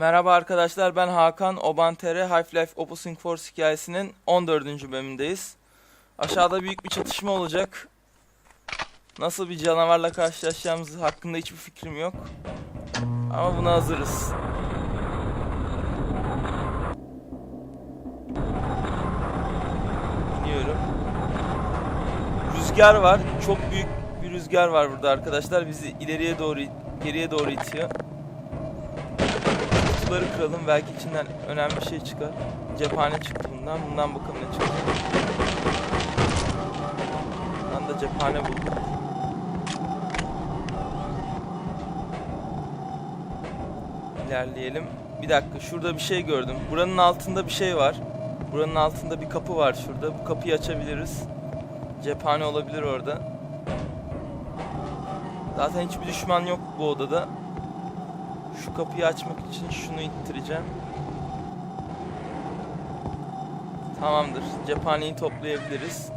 Merhaba arkadaşlar ben Hakan Obantere Half-Life Opposing Force hikayesinin 14. bölümündeyiz. Aşağıda büyük bir çatışma olacak. Nasıl bir canavarla karşılaşacağımız hakkında hiçbir fikrim yok. Ama buna hazırız. Biniyorum. Rüzgar var. Çok büyük bir rüzgar var burada arkadaşlar. Bizi ileriye doğru, geriye doğru itiyor. Kutuları kıralım. Belki içinden önemli bir şey çıkar. Cephane çıktı bundan. Bundan bakalım ne çıkacak. Bundan da cephane bulduk. İlerleyelim. Bir dakika şurada bir şey gördüm. Buranın altında bir şey var. Buranın altında bir kapı var şurada. Bu kapıyı açabiliriz. Cephane olabilir orada. Zaten hiçbir düşman yok bu odada. Şu kapıyı açmak için şunu ittireceğim. Tamamdır. Cephaneyi toplayabiliriz.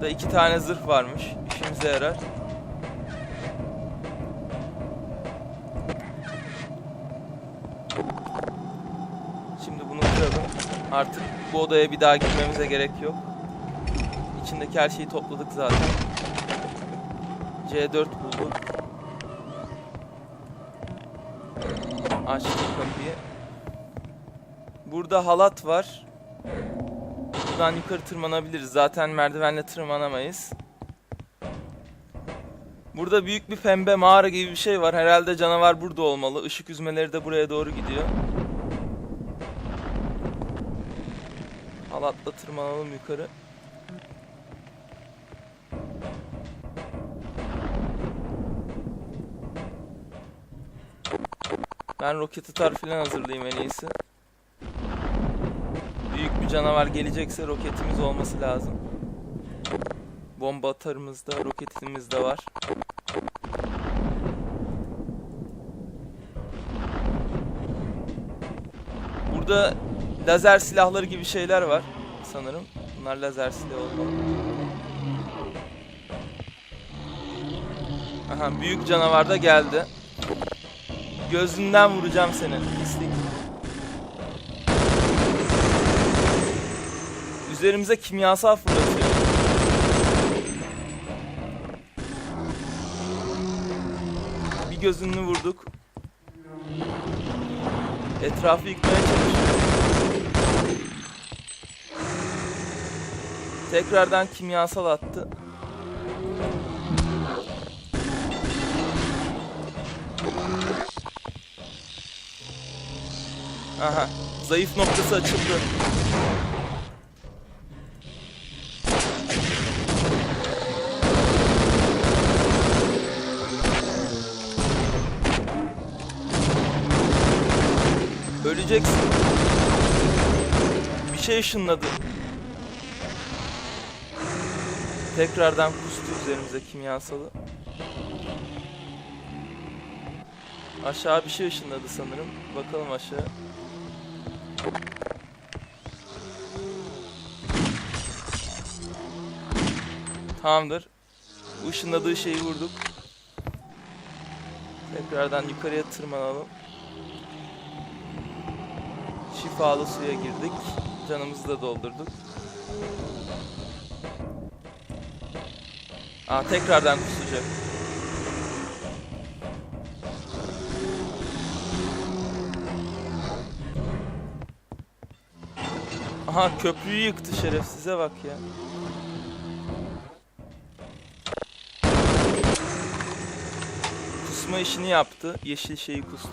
Da iki tane zırh varmış. İşimize yarar. Şimdi bunu kıralım. Artık bu odaya bir daha girmemize gerek yok. İçindeki her şeyi topladık zaten. C4 bulduk. Açtık kapıyı. Burada halat var. Buradan yukarı tırmanabiliriz. Zaten merdivenle tırmanamayız. Burada büyük bir pembe mağara gibi bir şey var. Herhalde canavar burada olmalı. Işık üzmeleri de buraya doğru gidiyor. Halatla tırmanalım yukarı. Ben roket atar falan hazırlayayım en iyisi. Büyük bir canavar gelecekse roketimiz olması lazım. Bomba atarımız da, roketimiz de var. Burada lazer silahları gibi şeyler var sanırım. Bunlar lazer silahı olmalı. Aha büyük canavar da geldi. Gözünden vuracağım seni. Pislik. Üzerimize kimyasal fırlatıyor. Bir gözünü vurduk. Etrafı yıkmaya çalışıyor. Tekrardan kimyasal attı. Aha. Zayıf noktası açıldı. Öleceksin. Bir şey ışınladı. Tekrardan kustu üzerimize kimyasalı. Aşağı bir şey ışınladı sanırım. Bakalım aşağı. Tamamdır. Bu ışınladığı şeyi vurduk. Tekrardan yukarıya tırmanalım. Şifalı suya girdik. Canımızı da doldurduk. Aa tekrardan kusacak. Aha köprüyü yıktı şerefsize bak ya. Kusma işini yaptı. Yeşil şeyi kustu.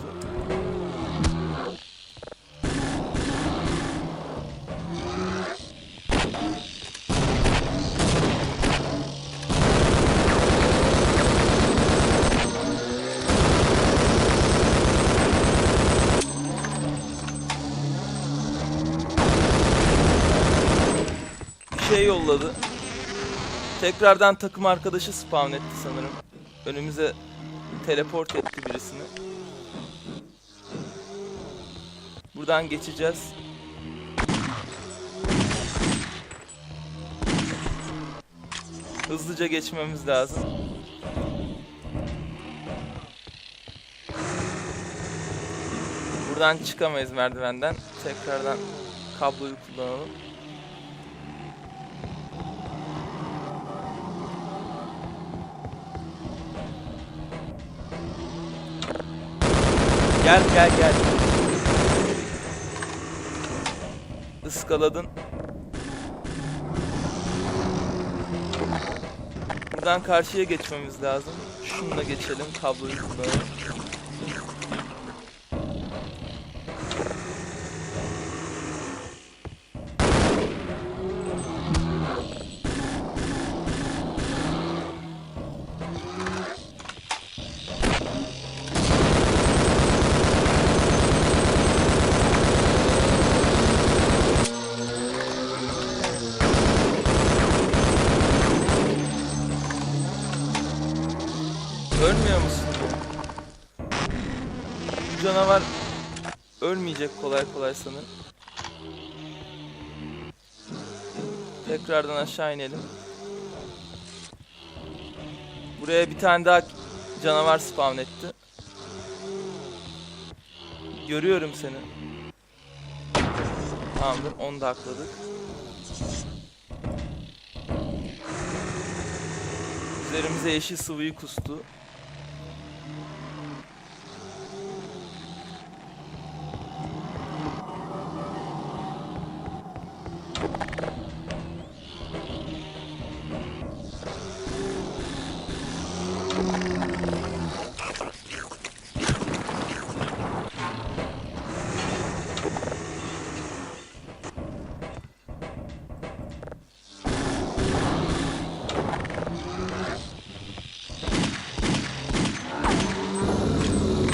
bir şey yolladı. Tekrardan takım arkadaşı spawn etti sanırım. Önümüze teleport etti birisini. Buradan geçeceğiz. Hızlıca geçmemiz lazım. Buradan çıkamayız merdivenden. Tekrardan kabloyu kullanalım. Gel gel gel. Iskaladın. Buradan karşıya geçmemiz lazım. Şununla geçelim. Kabloyu kullanalım. Ölmüyor musun? Bu canavar ölmeyecek kolay kolay sanırım. Tekrardan aşağı inelim. Buraya bir tane daha canavar spawn etti. Görüyorum seni. Tamamdır, onu da akladık. Üzerimize yeşil sıvıyı kustu.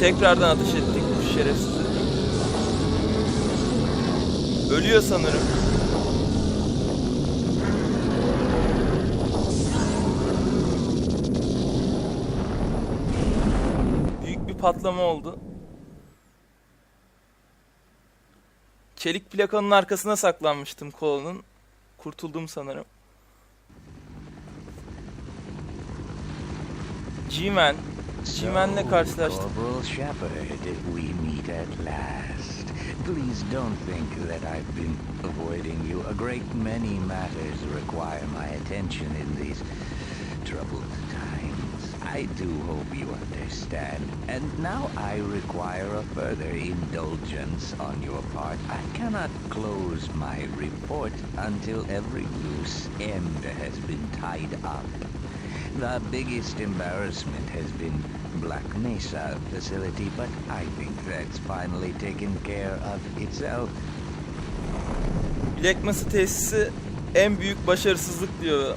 Tekrardan ateş ettik bu şerefsizi. Ölüyor sanırım. Patlama oldu. Çelik plakanın arkasına saklanmıştım kolonun. Kurtuldum sanırım. G-Man. G-Man'le karşılaştık. Please don't think that I've been avoiding you. A great many matters require my attention in these troubled. I do hope you understand. And now I require a further indulgence on your part. I cannot close my report until every loose end has been tied up. The biggest embarrassment has been Black Mesa facility, but I think that's finally taken care of itself. Black Mesa tesisi en büyük başarısızlık diyor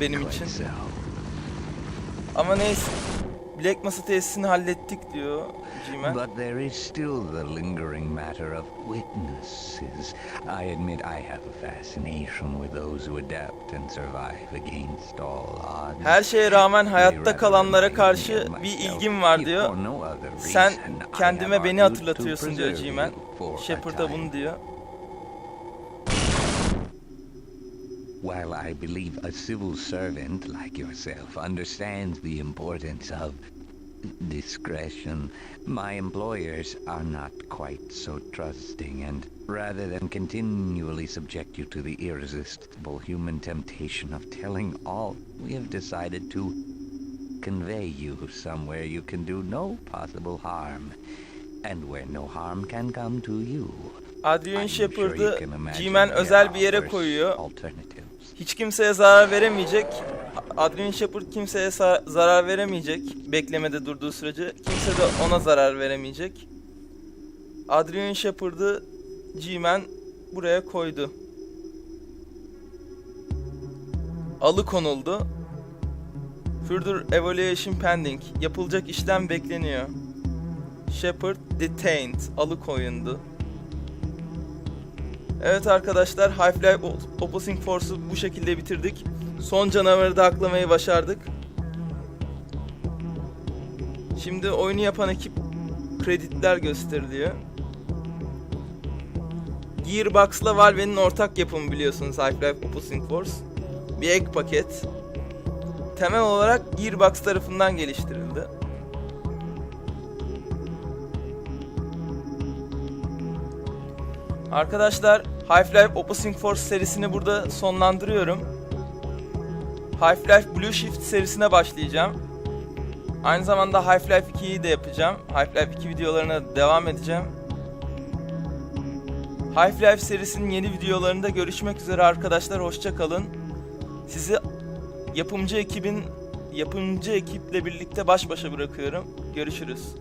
benim oh, için. Quite so. Ama neyse. Black Mesa tesisini hallettik diyor G-Man. But there is still the lingering matter of witnesses. I admit I have a fascination with those who adapt and survive against all odds. Her şeye rağmen hayatta kalanlara karşı bir ilgim var diyor. Sen kendime beni hatırlatıyorsun diyor G-Man. Shepard'a bunu diyor. While I believe a civil servant like yourself understands the importance of discretion, my employers are not quite so trusting, and rather than continually subject you to the irresistible human temptation of telling all, we have decided to convey you somewhere you can do no possible harm, and where no harm can come to you. Adrian I'm sure you Shepard'ı G-Man özel bir yere koyuyor. Hiç kimseye zarar veremeyecek. Adrian Shepard kimseye zarar veremeyecek. Beklemede durduğu sürece. Kimse de ona zarar veremeyecek. Adrian Shepard'ı G-Man buraya koydu. Alıkonuldu. Further evaluation pending. Yapılacak işlem bekleniyor. Shepard detained. Alıkoyundu. Evet arkadaşlar Half-Life Op- Opposing Force'u bu şekilde bitirdik. Son canavarı da aklamayı başardık. Şimdi oyunu yapan ekip kreditler gösteriliyor. Gearbox'la Valve'nin ortak yapımı biliyorsunuz Half-Life Opposing Force. Bir ek paket. Temel olarak Gearbox tarafından geliştirildi. Arkadaşlar Half-Life Opposing Force serisini burada sonlandırıyorum. Half-Life Blue Shift serisine başlayacağım. Aynı zamanda Half-Life 2'yi de yapacağım. Half-Life 2 videolarına devam edeceğim. Half-Life serisinin yeni videolarında görüşmek üzere arkadaşlar. Hoşça kalın. Sizi yapımcı ekibin yapımcı ekiple birlikte baş başa bırakıyorum. Görüşürüz.